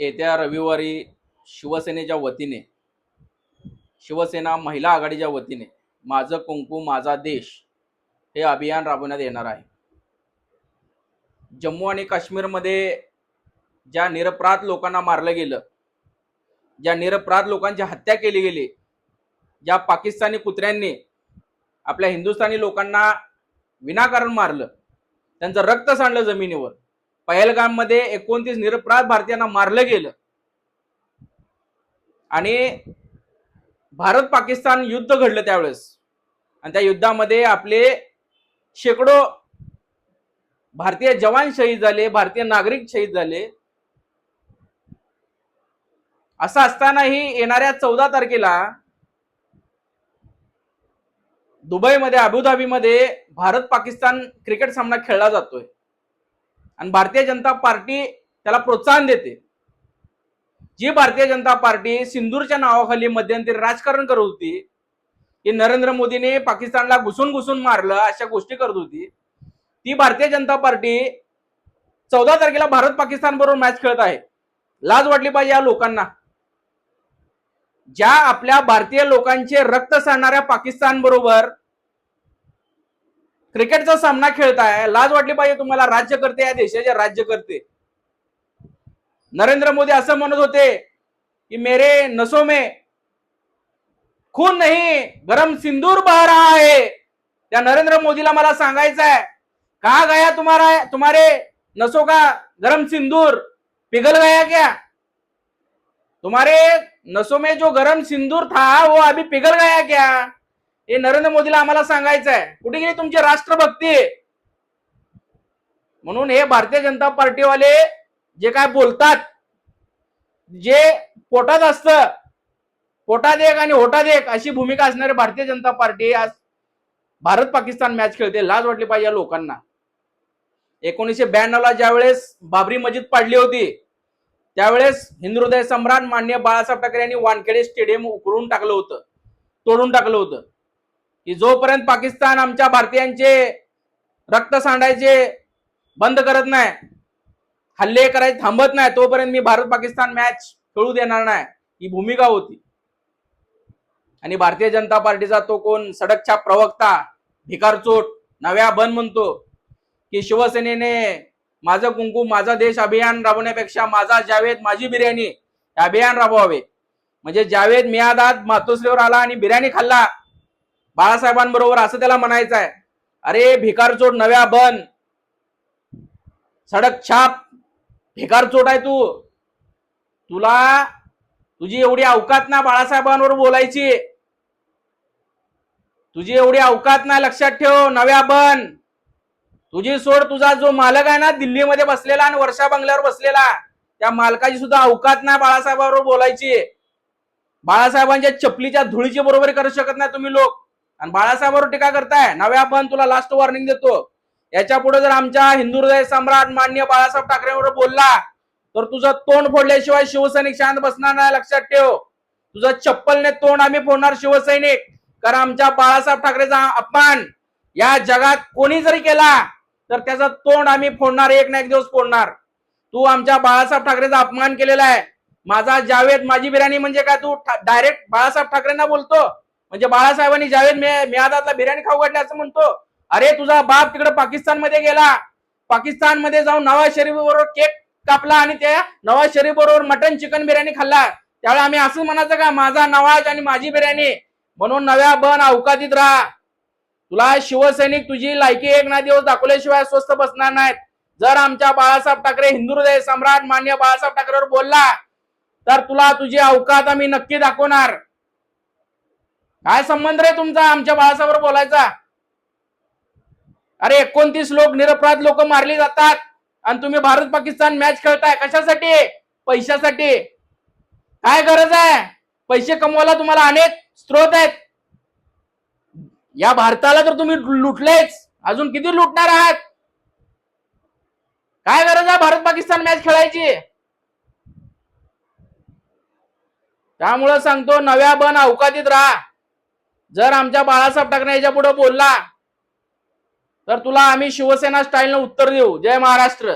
येत्या रविवारी शिवसेनेच्या वतीने शिवसेना महिला आघाडीच्या वतीने माझं कुंकू माझा देश हे अभियान राबवण्यात येणार आहे. जम्मू आणि काश्मीरमध्ये ज्या निरपराध लोकांना मारलं गेलं ज्या निरपराध लोकांची हत्या केली गेली ज्या पाकिस्तानी कुत्र्यांनी आपल्या हिंदुस्थानी लोकांना विनाकारण मारलं त्यांचं रक्त सांडलं जमिनीवर पहलगाममध्ये एकोणतीस निरपराध भारतीयांना मारलं गेलं. आणि भारत पाकिस्तान युद्ध घडलं त्यावेळेस. आणि त्या युद्धामध्ये आपले शेकडो भारतीय जवान शहीद झाले भारतीय नागरिक शहीद झाले. असं असतानाही येणाऱ्या चौदा तारखेला दुबईमध्ये अबुधाबीमध्ये भारत पाकिस्तान क्रिकेट सामना खेळला जातोय. आणि भारतीय जनता पार्टी त्याला प्रोत्साहन देते. जी भारतीय जनता पार्टी सिंदूरच्या नावाखाली मध्यंतरी राजकारण करत होती की नरेंद्र मोदीने पाकिस्तानला घुसून घुसून मारलं अशा गोष्टी करत होती ती भारतीय जनता पार्टी चौदा तारखेला भारत पाकिस्तान बरोबर मॅच खेळत आहे. लाज वाटली पाहिजे या लोकांना. ज्या आपल्या भारतीय लोकांचे रक्त सांडणाऱ्या पाकिस्तान बरोबर क्रिकेटचा सामना खेळताय लाज वाटली पाहिजे तुम्हाला राज्यकर्ते या देशाचे राज्यकर्ते नरेंद्र मोदी असं म्हणत होते की मेरे नसो में खून नहीं गरम सिंदूर बह रहा है. त्या नरेंद्र मोदीला मला सांगायचं आहे का गया तुम्हारा तुम्हारे नसो का गरम सिंदूर? पिघल गया क्या? तुम्हारे नसों में जो गरम सिंदूर था वो अभी पिघल गया क्या? हे नरेंद्र मोदीला आम्हाला सांगायचं आहे कुठे गेली तुमची राष्ट्रभक्ती? म्हणून हे भारतीय जनता पार्टीवाले जे काय बोलतात जे पोटात असतं पोटात एक आणि होटात एक अशी भूमिका असणारी भारतीय जनता पार्टी आज भारत पाकिस्तान मॅच खेळते. लाज वाटली पाहिजे या लोकांना. एकोणीसशे ब्याण्णव ला ज्यावेळेस बाबरी मस्जिद पाडली होती त्यावेळेस हिंदुहृदय सम्राट मान्य बाळासाहेब ठाकरे यांनी वानखेडे स्टेडियम उकरून टाकलं होतं तोडून टाकलं होतं. की जोपर्यंत पाकिस्तान आमच्या भारतीयांचे रक्त सांडायचे बंद करत नाही हल्ले करायचे थांबत नाही तोपर्यंत मी भारत पाकिस्तान मॅच खेळू देणार नाही ही भूमिका होती. आणि भारतीय जनता पार्टीचा तो कोण सडकच्या प्रवक्ता भिकारचोट नव्या बन म्हणतो की शिवसेनेने माझं कुंकू माझा देश अभियान राबवण्यापेक्षा माझा जावेद माझी बिर्याणी अभियान राबवावे. म्हणजे जावेद मियादात मातोश्रीवर आला आणि बिर्याणी खाल्ला. बाळासाहेबांबरोबर असं त्याला म्हणायचं आहे अरे भिकारचोट नव्या बन. सडक छाप. भिकारचोट आहे तू. तुला तुझी एवढी अवकात ना बाळासाहेबांवर बोलायची. तुझी एवढी अवकात ना लक्षात ठेव नव्या बन. तुझी सोड तुझा जो मालक आहे ना दिल्लीमध्ये बसलेला आणि वर्षा बंगल्यावर बसलेला त्या मालकाची सुद्धा अवकात नाही बाळासाहेबांवर बोलायची. बाळासाहेबांच्या चपलीच्या धुळीची बरोबरी करू शकत नाही तुम्ही लोक. आणि बाळासाहेबांवर टीका करताय? नव्या पण तुला लास्ट वॉर्निंग देतो. याच्यापुढे जर आमच्या हिंदू हृदय सम्राट मान्य बाळासाहेब ठाकरेंवर बोलला तर तुझं तोंड फोडल्याशिवाय शिवसैनिक शांत बसणार नाही लक्षात ठेव. तुझं चप्पलने तोंड आम्ही फोडणार शिवसैनिक. कारण आमच्या बाळासाहेब ठाकरेचा अपमान या जगात कोणी जरी केला तर त्याचं तोंड आम्ही फोडणार एक ना एक दिवस फोडणार. तू आमच्या बाळासाहेब ठाकरेचा अपमान केलेला आहे. माझा जावेद माझी बिर्याणी म्हणजे काय? तू डायरेक्ट बाळासाहेब ठाकरेंना बोलतो. म्हणजे बाळासाहेबांनी जावेद मियादातला बिर्याणी खाऊ घातली असं म्हणतो अरे तुझा बाप तिकडे पाकिस्तानमध्ये गेला. पाकिस्तानमध्ये जाऊन नवाज शरीफ बरोबर केक कापला आणि त्या नवाज शरीफ बरोबर मटन चिकन बिर्याणी खाल्ला. त्यावेळी आम्ही असं म्हणायचं का माझा नवाज आणि माझी बिर्याणी. म्हणून नव्या बन अवकातीत राहा. तुला शिवसैनिक तुझी लायकी एक ना दिवस दाखवल्याशिवाय स्वस्त बसणार नाहीत. जर आमच्या बाळासाहेब ठाकरे हिंदू हृदय सम्राट मान्य बाळासाहेब ठाकरेवर बोलला तर तुला तुझी अवकात आम्ही नक्की दाखवणार. काय संबंध रे तुमचा? आमच्या बाळासाहेबवर बोलायचा. अरे एकोणतीस लोक निरपराध लोक मारली जातात. आणि तुम्ही भारत पाकिस्तान मॅच खेळताय. कशासाठी? पैशासाठी. काय गरज आहे? पैसे कमवायला तुम्हाला अनेक स्रोत आहेत. या भारताला तर तुम्ही लुटलेच. अजून किती लुटणार आहात? काय गरज आहे भारत पाकिस्तान मॅच खेळायची? त्यामुळं सांगतो नव्या बन अवकातीत राहा. जर आमच्या बाळासाहेब ठाकरे याच्यापुढे बोलला तर तुला आम्ही शिवसेना स्टाईलनं उत्तर देऊ. जय महाराष्ट्र.